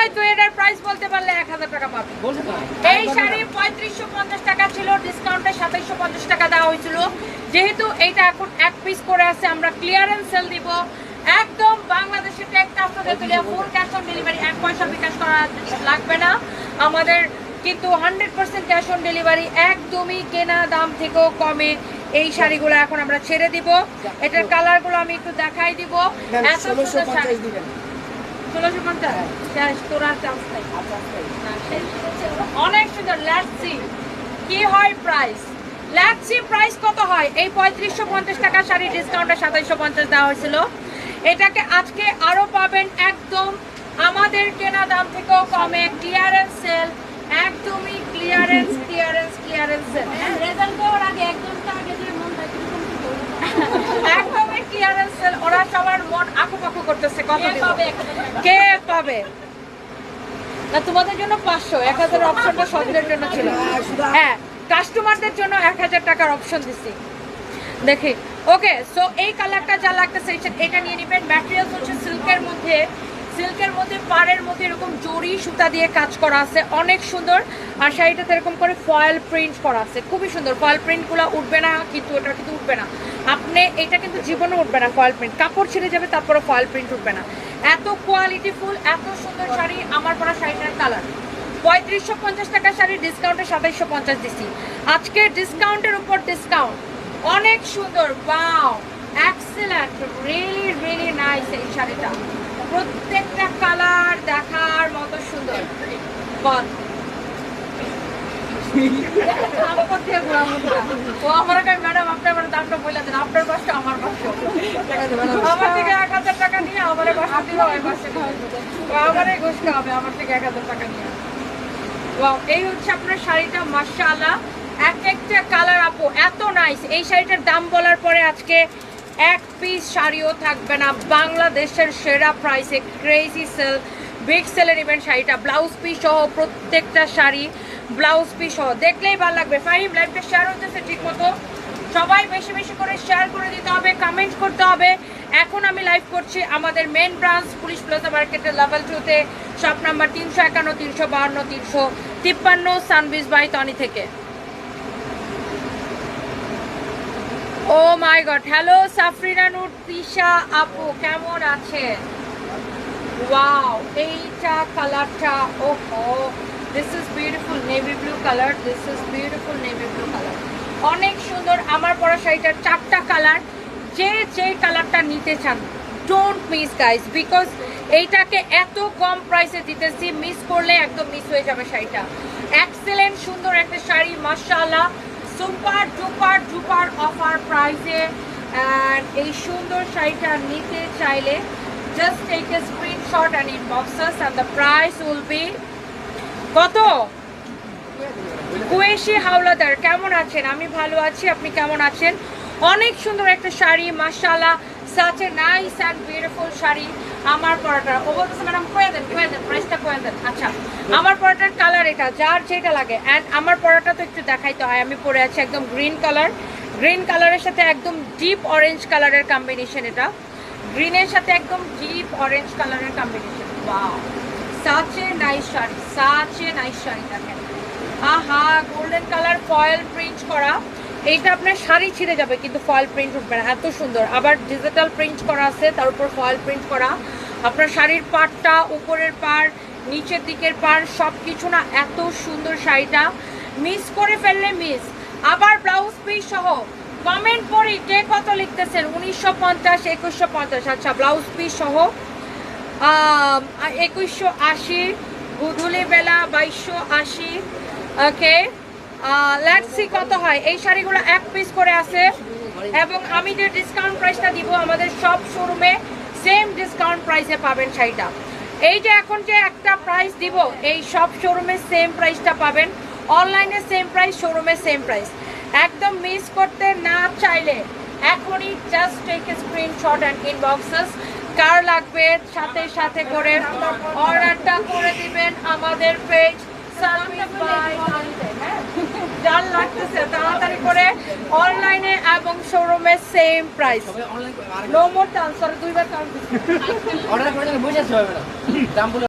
জুলাই তো এটার প্রাইস বলতে পারলে এক হাজার টাকা পাবে। এই শাড়ি পঁয়ত্রিশশো পঞ্চাশ টাকা ছিল ডিসকাউন্টে সাতাইশশো পঞ্চাশ টাকা দেওয়া হয়েছিল। যেহেতু এইটা এখন এক পিস করে আছে আমরা ক্লিয়ারেন্স সেল দিব। একদম বাংলাদেশের টেক তুলে ফুল ক্যাশ অন ডেলিভারি এক পয়সা বিকাশ করা লাগবে না। আমাদের কিন্তু hundred percent cash on delivery একদমই কেনা দাম থেকেও কমে এই শাড়িগুলো এখন আমরা ছেড়ে দিব। এটার কালারগুলো আমি একটু দেখাই দিব। এত সুন্দর শাড়ি। ষোলোশো পঞ্চাশ ক্যাশ তোরা চান্স নাই অনেক সুন্দর ল্যাটসি কি হয় প্রাইস ল্যাটসি প্রাইস কত হয়? এই পঁয়ত্রিশশো পঞ্চাশ টাকা শাড়ি ডিসকাউন্টে সাতাইশশো পঞ্চাশ দেওয়া হয়েছিল। এটাকে আজকে আরও পাবেন একদম আমাদের কেনা দাম থেকেও কমে ক্লিয়ারেন্স সেল একদমই clearance clearance clearance sale result দেওয়ার আগে এক ঘণ্টা আগে যে মনটা কীরকম কি করবে? একদমই ক্লিয়ারেন্স সেল ওরা সবার মন করতেছে কত কে? পাবে? না, তোমাদের জন্য পাঁচশো, এক হাজার অপশনটা সবদের জন্য ছিল। হ্যাঁ কাস্টমারদের জন্য এক হাজার টাকার অপশন দিছি। দেখি। ওকে সো এই কালারটা যা লাগতেছে এটা নিয়ে নিবেন। ম্যাটেরিয়ালস হচ্ছে সিল্কের মধ্যে সিল্কের মধ্যে, পাড়ের মধ্যে এরকম জরি সুতা দিয়ে কাজ করা আছে। অনেক সুন্দর। আর শাড়িটাতে এরকম করে ফয়েল প্রিন্ট করা আছে। খুবই সুন্দর। ফয়েল প্রিন্টগুলো উঠবে না, কিন্তু এটা কিন্তু উঠবে না। আপনি, এটা কিন্তু জীবনে উঠবে না ফয়েল প্রিন্ট কাপড় ছেড়ে যাবে তারপরে ফয়েল প্রিন্ট উঠবে না। এত কোয়ালিটি ফুল এত সুন্দর শাড়ি, আমার পরা শাড়িটার কালার পঁয়ত্রিশশো পঞ্চাশ টাকা শাড়ি ডিসকাউন্টে সাতাইশশো পঞ্চাশ দিছি। আজকে ডিসকাউন্টের উপর ডিসকাউন্ট অনেক সুন্দর। Wow excellent really really nice এই শাড়িটা প্রত্যেকটা কালার দেখার এই হচ্ছে আপনার শাড়িটা, মাশাআল্লাহ। এক একটা কালার আপু, এত নাইস এই শাড়িটার দাম বলার পরে আজকে এক পিস শাড়িও থাকবে না। বাংলাদেশের সেরা প্রাইসে ক্রেজি সেল বিগ সেলের ইভেন্ট শাড়িটা ব্লাউজ পিস সহ প্রত্যেকটা শাড়ি ব্লাউজ পিস সহ। দেখলেই ভালো লাগবে। ফাইভ লাইভটা শেয়ার হতেছে ঠিক মতো। সবাই বেশি বেশি করে শেয়ার করে দিতে হবে কমেন্ট করতে হবে। এখন আমি লাইভ করছি আমাদের মেন ব্রাঞ্চ পুলিশ প্লাজা মার্কেটের লেভেল টুতে শপ নাম্বার তিনশো একান্ন, তিনশো বাহান্ন, তিনশো তিপ্পান্ন সানবিজ বাই তনি থেকে। ও my god hello Safrina Noor Tisha আপু, কেমন আছেন? ওয়াও এইটা কালারটা oho this is beautiful navy blue colour this is beautiful navy blue colour অনেক সুন্দর আমার পরা শাড়িটার চারটা কালার যে যে কালারটা নিতে চান ডোন্ট মিস গাইস বিকজ এইটাকে এত কম প্রাইসে দিতেছি মিস করলে একদম মিস হয়ে যাবে শাড়িটা। এক্সেলেন্ট সুন্দর একটা শাড়ি, মাশাআল্লাহ। সুপার ডুপার ডুপার অফার প্রাইসে এই সুন্দর শাড়িটা নিতে চাইলে just take a screenshot and inbox us and the price will be কত? কুয়েশি হাওলাদার, কেমন আছেন? আমি ভালো আছি, আপনি কেমন আছেন? অনেক সুন্দর একটা শাড়ি, মাশাআল্লাহ such a nice and beautiful sari. আমার পরাটা ও বলতেছে ম্যাডাম কয়ে দেন কয়ে দেন প্রাইসটা কয়ে দেন। আচ্ছা আমার পরাটার কালার এটা, যার যেটা লাগে। অ্যান্ড আমার পরাটা তো একটু দেখাইতে হয়, আমি পরে আছি একদম গ্রিন কালার গ্রিন কালারের সাথে একদম ডিপ অরেঞ্জ কালারের কম্বিনেশন এটা। গ্রিনের সাথে একদম ডিপ অরেঞ্জ কালারের combination wow such nice sari, such a nice sari দেখেন। আহা গোল্ডেন কালার ফয়েল প্রিন্ট করা। এইটা আপনার শাড়ি ছিঁড়ে যাবে, কিন্তু ফয়েল প্রিন্ট উঠবে না। এত সুন্দর। আবার ডিজিটাল প্রিন্ট করা আছে, তার উপর ফয়েল প্রিন্ট করা। আপনার শাড়ির পাড়টা, উপরের পাড়, নিচের দিকের পাড় সব কিছু না এত সুন্দর শাড়িটা। মিস করে ফেললে মিস আবার ব্লাউজ পিস সহ। কমেন্ট পড়ি কে কত লিখতেছেন? উনিশশো পঞ্চাশ, একুশশো পঞ্চাশ। আচ্ছা ব্লাউজ পিস সহ। একুশশো আশি, গুধুলি বেলা বাইশশো আশি। ওকে লেটসি কত হয়। এই শাড়িগুলো এক পিস করে আছে। এবং আমি যে ডিসকাউন্ট প্রাইসটা দিব, আমাদের সব শোরুমে সেম ডিসকাউন্ট প্রাইসে পাবেন শাড়িটা। এই যে এখন যে একটা প্রাইস দিব, এই সব শোরুমে সেম প্রাইসটা পাবেন। অনলাইনে সেম প্রাইস শোরুমে সেম প্রাইস একদম মিস করতে না চাইলে এখনই just take a screenshot and inbox us কার লাগবে? সাথে সাথে করে অর্ডারটা করে দিবেন আমাদের পেজ যার লাগতেছে, তাড়াতাড়ি করে অনলাইনে এবং শোরুমে সেম প্রাইস নো মোর বলে